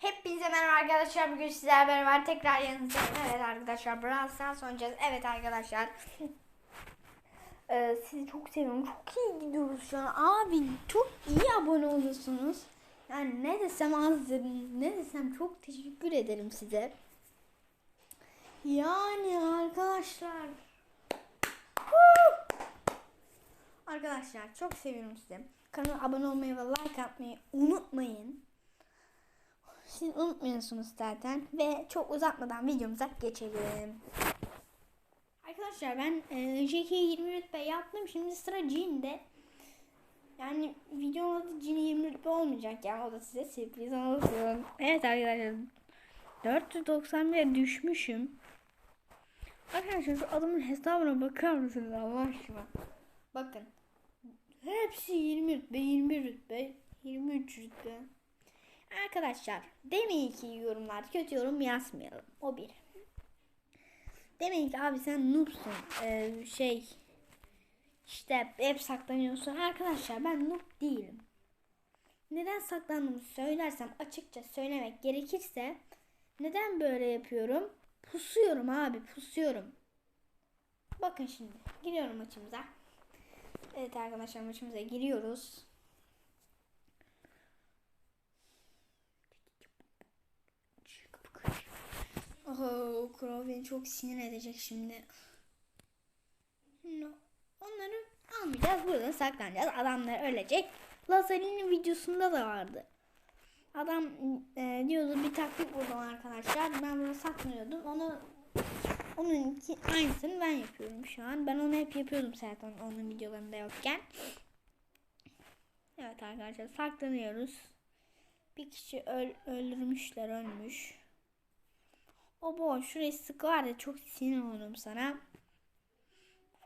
Hepinize merhaba arkadaşlar. Bugün sizlerle beraber tekrar yanınızdayım. Evet arkadaşlar Brawl Stars oynayacağız. Evet arkadaşlar. Ee, sizi çok seviyorum. Çok iyi gidiyoruz şu an. Abi çok iyi abone olursunuz. Yani ne desem azdır. Ne desem çok teşekkür ederim size. Yani arkadaşlar. Arkadaşlar çok seviyorum sizi. Kanala abone olmayı ve like atmayı unutmayın. Siz unutmuyorsunuz zaten. Ve çok uzatmadan videomuza geçelim. Arkadaşlar ben e, JK 20 rütbe yaptım. Şimdi sıra Jean'de. Yani videonun adı Jean'e 20 rütbe olmayacak yani o da size sürpriz olsun. Evet arkadaşlar 491'e düşmüşüm. Arkadaşlar şu adamın hesabına bakar mısınız Allah aşkına? Bakın. Hepsi 20 rütbe, 21 rütbe, 23 rütbe. Arkadaşlar demeyin ki yorumlar kötü yorum yazmayalım. O bir. Demeyin ki abi sen noobsun. Ee, şey işte hep saklanıyorsun. Arkadaşlar ben noob değilim. Neden saklandığımı söylersem açıkça söylemek gerekirse neden böyle yapıyorum? Pusuyorum abi pusuyorum. Bakın şimdi giriyorum maçımıza. Evet arkadaşlar maçımıza giriyoruz. Oho, Crow beni çok sinir edecek şimdi. No. Onları almayacağız. Burada saklanacağız. Adamlar ölecek. Lazari'nin videosunda da vardı. Adam e, diyordu bir taktik buldum arkadaşlar. Ben bunu saklanıyordum. Onu onun iki, aynısını ben yapıyorum şu an. Ben onu hep yapıyordum zaten onun videolarında yokken. Evet arkadaşlar saklanıyoruz. Bir kişi öl, öldürmüşler ölmüş. O boş. Şurayı sık var ya çok sinir olurum sana.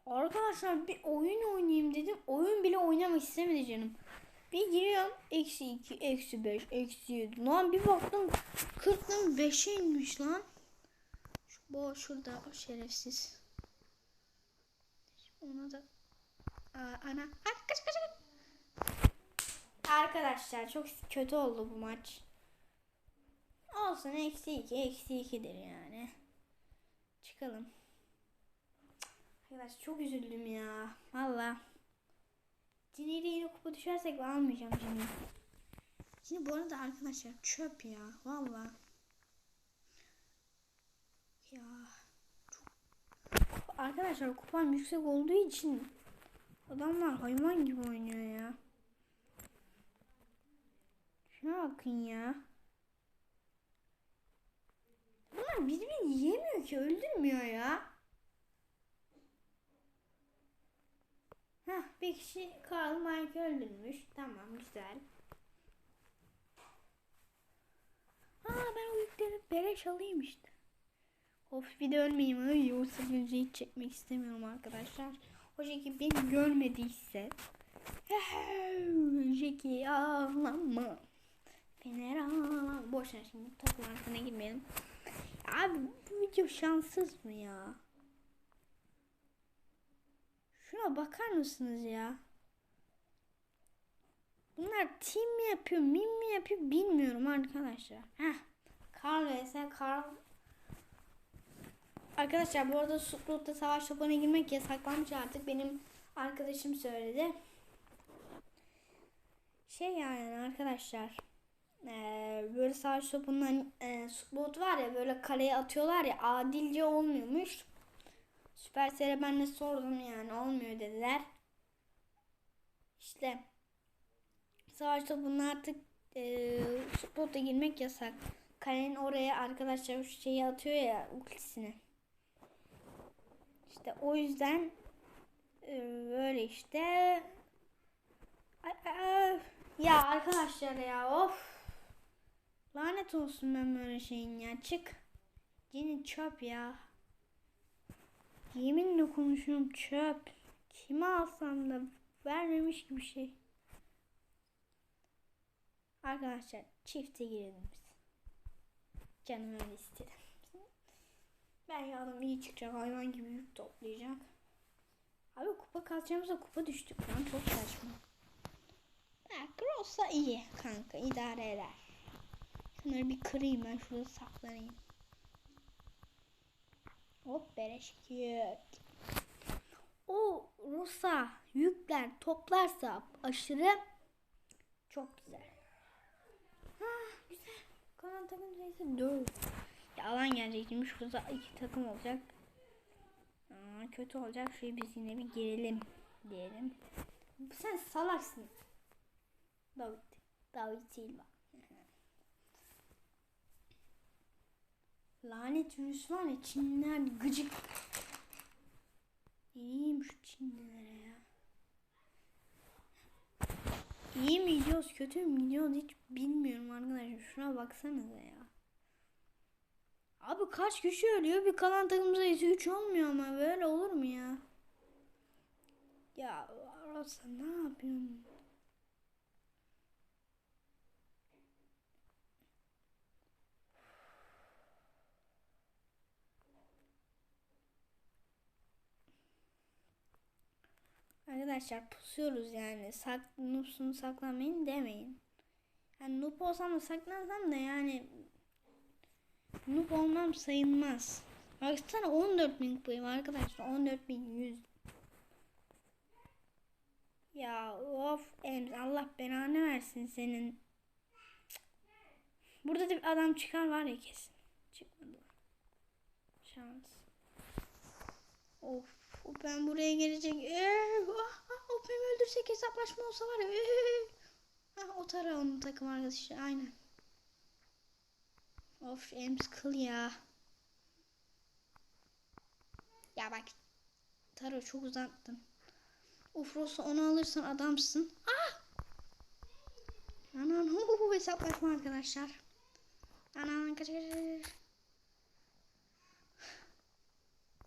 Arkadaşlar bir oyun oynayayım dedim. Oyun bile oynamak istemedi canım. Bir giriyorum. Eksi 2, eksi 5, eksi 7. Lan bir baktım 40'dan 5'e inmiş lan. Şu boş şurada o şerefsiz. Ona da Aa, ana. Ay, kaç kaç kaç. Arkadaşlar çok kötü oldu bu maç. Olsun eksi 2 eksi 2'dir yani. Çıkalım. Arkadaş çok üzüldüm ya. Valla. Cini'yle yine kupa düşersek almayacağım Cini. Cini bu arada arkadaşlar çöp ya. Valla. Ya. Arkadaşlar kupam yüksek olduğu için adamlar hayvan gibi oynuyor ya. Şuna bakın ya. Bunlar birbirini yiyemiyor ki öldürmüyor ya. Heh, bir kişi Karl Marx öldürmüş. Tamam güzel. Aa ben o yükleri beleş alayım işte. Of bir de ölmeyeyim. Ay, o sakıncayı hiç çekmek istemiyorum arkadaşlar. O Jackie beni görmediyse. Jackie ağlama. Fener ağlama. Boş ver şimdi toplantısına girmeyelim. Abi bu video şanssız mı ya? Şuna bakar mısınız ya? Bunlar team mi yapıyor, mim mi yapıyor bilmiyorum arkadaşlar. Heh. Karl vs. Karl. Arkadaşlar bu arada Sprout'ta savaş topuna girmek yasaklanmış artık. Benim arkadaşım söyledi. Şey yani arkadaşlar. Ee, böyle savaş topundan e, Sprout var ya böyle kaleye atıyorlar ya adilce olmuyormuş. Süpersel'e ben de sordum yani olmuyor dediler. İşte savaş topunun artık e, Sprout'a girmek yasak. Kalenin oraya arkadaşlar şu şeyi atıyor ya ultisini. İşte o yüzden e, böyle işte. Ay, ay, ya arkadaşlar ya of. Lanet olsun ben böyle şeyin ya. Çık. Yine çöp ya. Yeminle konuşuyorum çöp. Kime alsam da vermemiş gibi şey. Arkadaşlar çifte girelim biz. Canım öyle istedi. Belki adam iyi çıkacak hayvan gibi yük toplayacak. Abi kupa kalacağımıza kupa düştük lan çok saçma. Ha, Cross'a iyi kanka idare eder. Şunu Şunları bir kırayım ben şurada saklanayım. Hop bereşkit. O Rosa yükler toplarsa aşırı çok güzel. Ha güzel. Kalan takım sayısı 4. Ya alan gelecek şimdi şurada iki takım olacak. Aa, kötü olacak. Şuraya biz yine bir girelim diyelim. Sen salaksın. David. David Silva. Lanet virüs var ya Çinliler gıcık. İyiyim şu Çinlilere ya. İyi mi gidiyoruz kötü mü gidiyoruz hiç bilmiyorum arkadaşlar. Şuna baksanıza ya. Abi kaç kişi ölüyor bir kalan takım sayısı 3 olmuyor ama böyle olur mu ya? Ya Rosa ne yapıyorsun? Arkadaşlar pusuyoruz yani. Sak, noobsun saklanmayın demeyin. Yani noob olsam da saklansam da yani noob olmam sayılmaz. Baksana 14 bin kupayım arkadaşlar. 14 bin 100. Ya of Ems Allah belanı versin senin. Burada da bir adam çıkar var ya kesin. Çıkmadı. Şans. Of ben buraya gelecek. Ee, ah, ah, o beni öldürsek hesaplaşma olsa var ya. Ee. Ah, o tara onun takım arkadaşı aynen. Of Ems kıl ya. Ya bak. Taro çok uzattın. Of Rosa onu alırsan adamsın. Ah! Anan hu hesaplaşma arkadaşlar. Anan kaç kaç kaç.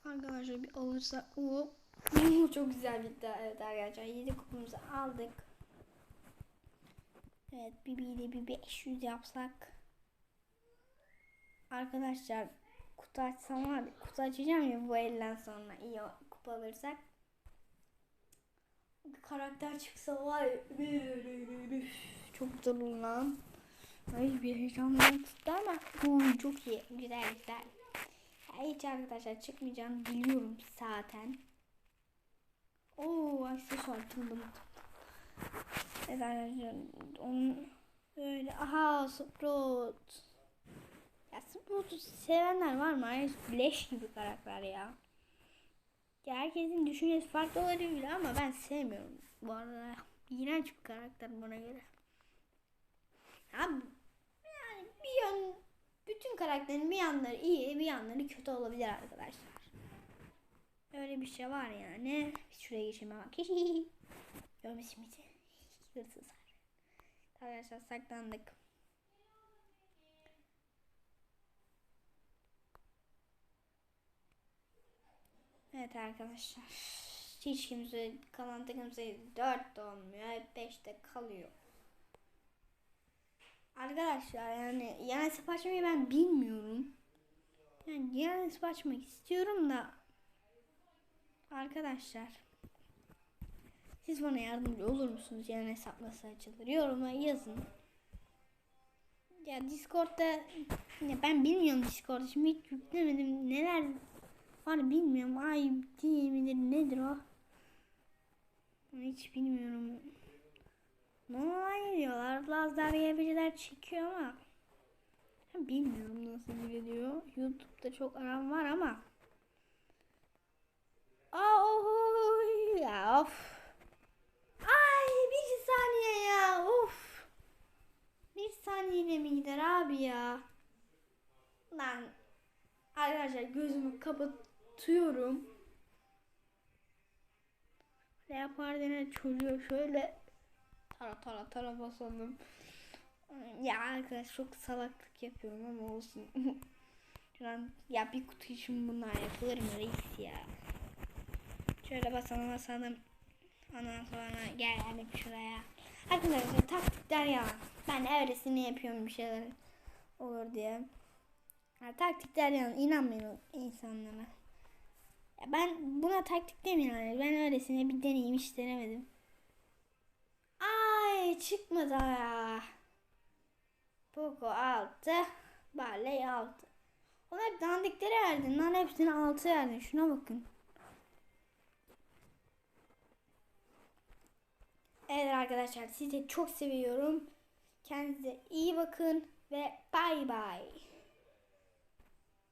Arkadaşlar bir alırsak o çok güzel bitti evet arkadaşlar 7 kupumuzu aldık. Evet Bibi'yle bir 500 yapsak. Arkadaşlar kutu açsam var kutu açacağım ya bu elden sonra iyi kupa alırsak. Bir karakter çıksa var çok güzel lan. Ay bir heyecanlandım tuttu ama Uy, çok iyi güzel güzel. Hiç arkadaşlar çıkmayacağını biliyorum zaten. Oo aksesuar tıldım. Evet arkadaşlar onun böyle aha Sprout. Ya Sprout'u sevenler var mı? Ay leş gibi karakter ya. Ya herkesin düşüncesi farklı olabilir ama ben sevmiyorum bu arada. İğrenç bir karakter bana göre. Abi yani bir yan bütün karakterin bir yanları iyi bir yanları kötü olabilir arkadaşlar. Öyle bir şey var yani. Biz şuraya geçelim bak. Görmesin bizi. Hırsızlar. Arkadaşlar saklandık. Evet arkadaşlar. Hiç kimse kalan takım sayısı 4 de olmuyor. Hep 5'te kalıyor. Arkadaşlar yani yan hesap açmayı ben bilmiyorum. Yani yan hesap açmak istiyorum da arkadaşlar siz bana yardımcı olur musunuz yan hesap nasıl açılır? Yoruma yazın. Ya Discord'da ya ben bilmiyorum Discord'da şimdi hiç yüklemedim. Neler var bilmiyorum. Ay değil nedir o? Hiç bilmiyorum. Normal geliyorlar. Lazer gibi çekiyor ama bilmiyorum nasıl geliyor. YouTube'da çok aram var ama Oh ya of. Ay bir saniye ya of. Bir saniye mi gider abi ya? Lan arkadaşlar gözümü kapatıyorum. Leopardine çocuğu şöyle tara tara tara basalım. Ya arkadaş çok salaklık yapıyorum ama olsun. Şu an ya bir kutu için bunlar yapılır mı reis ya? Şöyle basalım basalım. Ondan sonra gelelim şuraya. Arkadaşlar taktikler ya. Ben öylesine yapıyorum bir şeyler olur diye. Ya, taktikler ya inanmayın insanlara. Ya ben buna taktik demiyorum. Yani. Ben öylesine bir deneyim hiç denemedim. Ay çıkmadı ya. Poco 6. Barley 6. Onlar hep dandikleri verdin lan hepsini 6 verdin. Şuna bakın. Evet arkadaşlar sizi çok seviyorum. Kendinize iyi bakın ve bay bay.